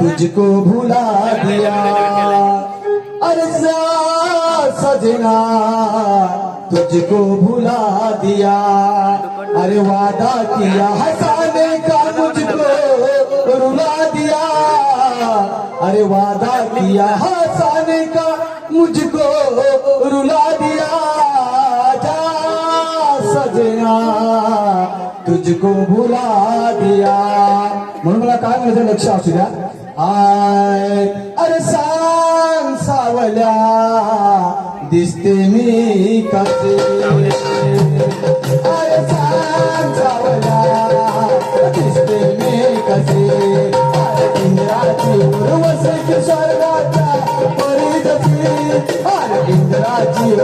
तुझको भुला दिया। अरे जा सजना, तुझको भुला दिया। अरे वादा किया, हंसाने का मुझको रुला दिया। अरे वादा किया, हंसाने का मुझको रुला दिया। तुझको भुला दिया। म्हणून मला काय माझं लक्ष असू द्या आय अरे सांग सावल्या दिसते मी कसे अरे सांग सावल्या दिसते मी कसे इंद्राची उर्वशी स्वर्गाच्या परिदशी अरे इंद्राची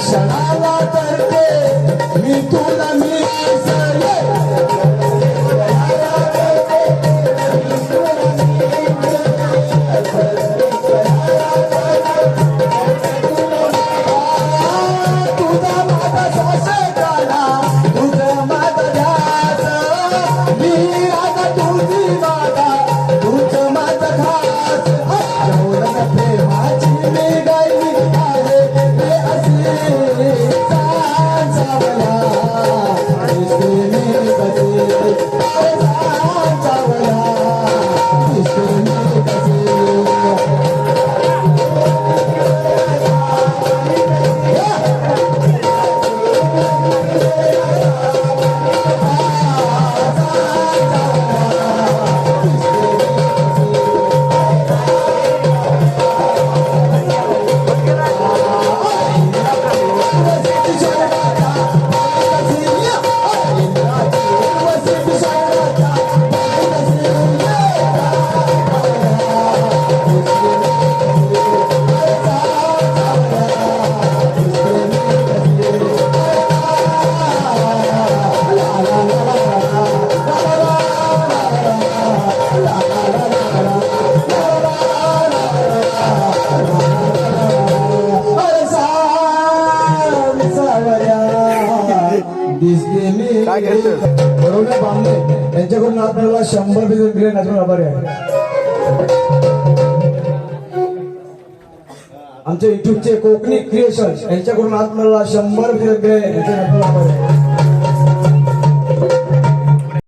क्षणाला करते मी तू Thank. काय खेळतो बरोबर यांच्याकडून आपल्याला शंभर बिलियन ग्रेड अजून आभारी आहे. आमच्या युट्यूबचे कोकणी क्रिएशन यांच्याकडून आपल्याला शंभर बिलियन ग्रेड आभारी आहे.